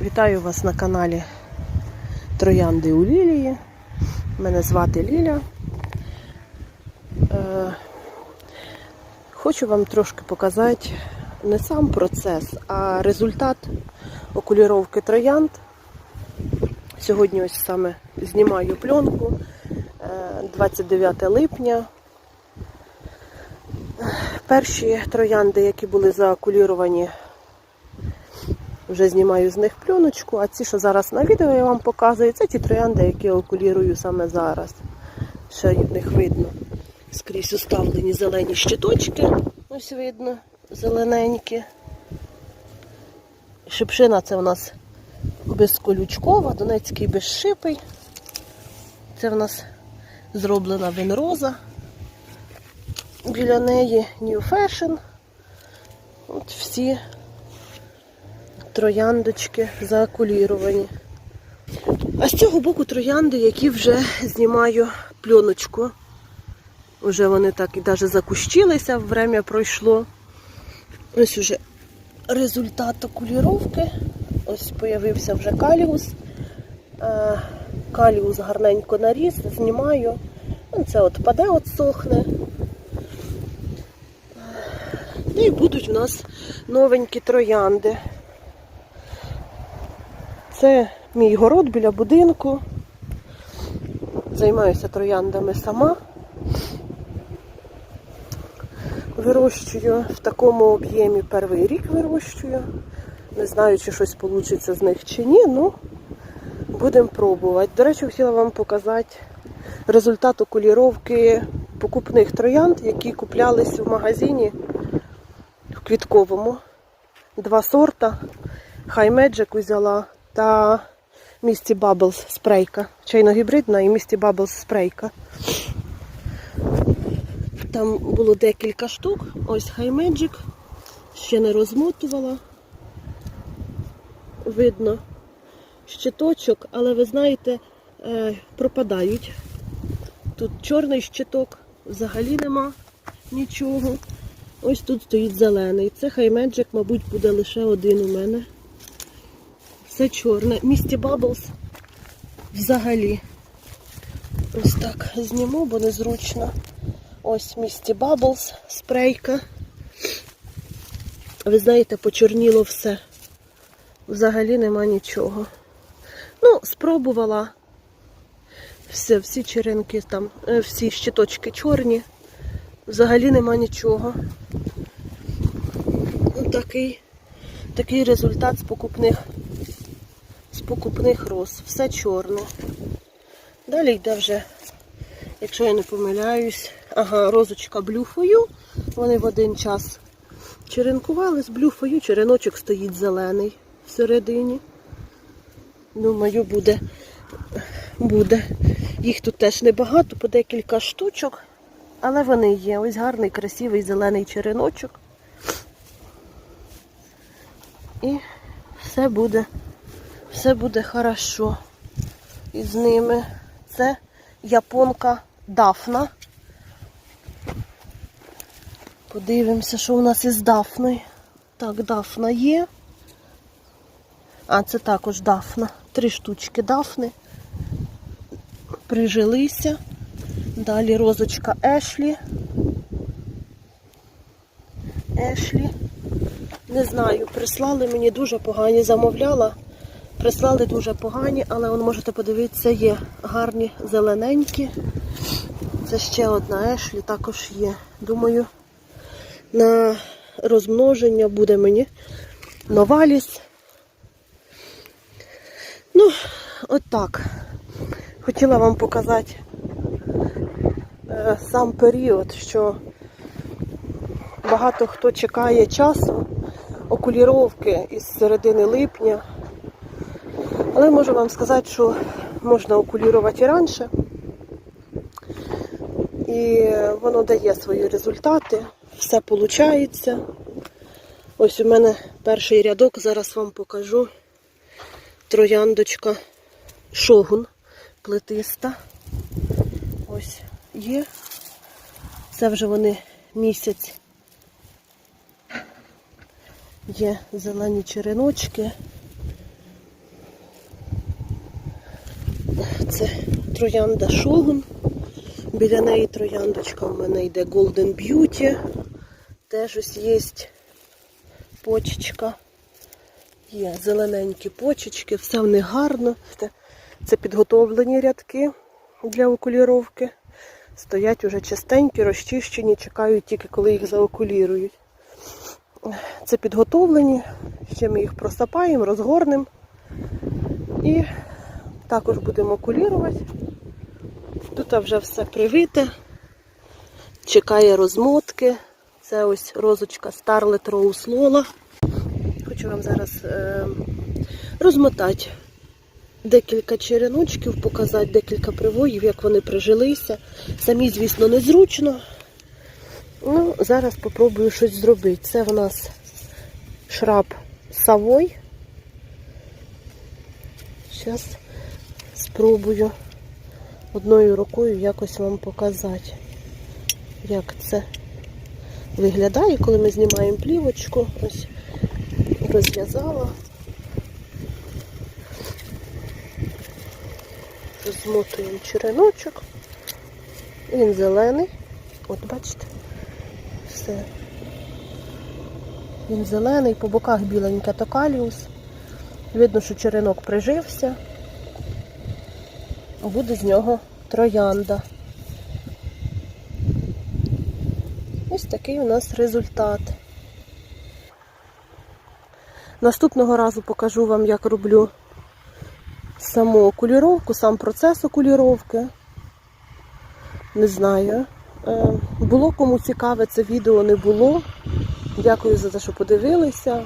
Вітаю вас на каналі Троянди у Лілії. Мене звати Ліля. Е, хочу вам трошки показати не сам процес, а результат окуліровки троянд. Сьогодні ось саме знімаю пленку е, 29 липня. Перші троянди, які були заокуліровані, вже знімаю з них пленочку, а ці, що зараз на відео я вам показую, це ті троянди, які я окулірую саме зараз. Ще в них видно. Скрізь уставлені зелені щиточки. Ось видно, зелененькі. Шипшина це у нас безколючкова, донецький безшипий. Це в нас зроблена винроза. Біля неї New Fashion. От всі трояндочки заокуліровані. А з цього боку троянди, які вже знімаю пленочку. Уже вони так і навіть закущилися, время пройшло. Ось уже результат окуліровки. Ось появився вже каліус. Каліус гарненько наріс, знімаю. Ну, Це от паде, от сохне. Ну і будуть у нас новенькі троянди. Це мій город біля будинку. Займаюся трояндами сама. Вирощую в такому об'ємі перший рік вирощую. Не знаю, чи щось вийде з них чи ні, ну будемо пробувати. До речі, хотіла вам показати результат окуліровки покупних троянд, які куплялись в магазині в квітковому. Два сорта. Хай Magic взяла та Misty Bubbles спрейка. Чайно-гібридна і Misty Bubbles спрейка. Там було декілька штук. Ось Magic. Ще не розмотувала. Видно щиточок, але ви знаєте, е, пропадають. Тут чорний щиток, взагалі нема нічого. Ось тут стоїть зелений. Це Magic, мабуть, буде лише один у мене. Все чорне. Місті Bubbles взагалі. Ось так зніму, бо незручно. Ось місті Bubbles, спрейка. Ви знаєте, почорніло все. Взагалі нема нічого. Ну, спробувала. Все, всі черенки там, е, всі щиточки чорні. Взагалі нема нічого. Ну, Такий, такий результат з покупних, покупних роз. Все чорне. Далі йде вже, якщо я не помиляюсь, ага, розочка блюфою. Вони в один час черенкували з блюфою, череночок стоїть зелений всередині. Думаю, буде. буде. Їх тут теж небагато, по декілька штучок, але вони є. Ось гарний, красивий зелений череночок. І все буде, все буде хорошо із ними. Це японка Дафна. Подивимося, що у нас із Дафною. Так, Дафна є. А, це також Дафна. Три штучки Дафни. Прижилися. Далі розочка Ешлі. Ешлі. Не знаю, прислали мені дуже погані, замовляла. Прислали дуже погані, але вон можете подивитися, є гарні зелененькі. Це ще одна Ешлі також є. Думаю, на розмноження буде мені новаліс. Ну, от так. Хотіла вам показати е, сам період, що багато хто чекає часу окуліровки із середини липня. Але можу вам сказати, що можна окулірувати і раніше. І воно дає свої результати, все виходить. Ось у мене перший рядок, зараз вам покажу. Трояндочка шогун плетиста. Ось є. Це вже вони місяць. Є зелені череночки. Це троянда Шогун. Біля неї трояндочка в мене йде Golden Beauty. Теж ось є почечка. Є зелененькі почечки, все в них гарно. Це- підготовлені рядки для окуліровки. Стоять уже чистенькі, розчищені, чекають тільки коли їх заокулірують. Це підготовлені, ще ми їх просапаємо, розгорнемо і також будемо окулірувати. Тут вже все привите, чекає розмотки. Це ось розочка Starlet Rose Lola. Хочу вам зараз е, розмотати декілька череночків, показати декілька привоїв, як вони прижилися. Самі, звісно, незручно. Ну, зараз попробую щось зробити. Це в нас шраб Савой. Зараз спробую одною рукою якось вам показати, як це виглядає, коли ми знімаємо плівочку. Ось розв'язала. Розмотуємо череночок. Він зелений. От бачите, все. Він зелений, по боках біленька токаліус. Видно, що черенок прижився. Буде з нього троянда. Ось такий у нас результат. Наступного разу покажу вам, як роблю саму окуліровку, сам процес окуліровки. Не знаю. Е, Було кому цікаве це відео, не було. Дякую за те, що подивилися.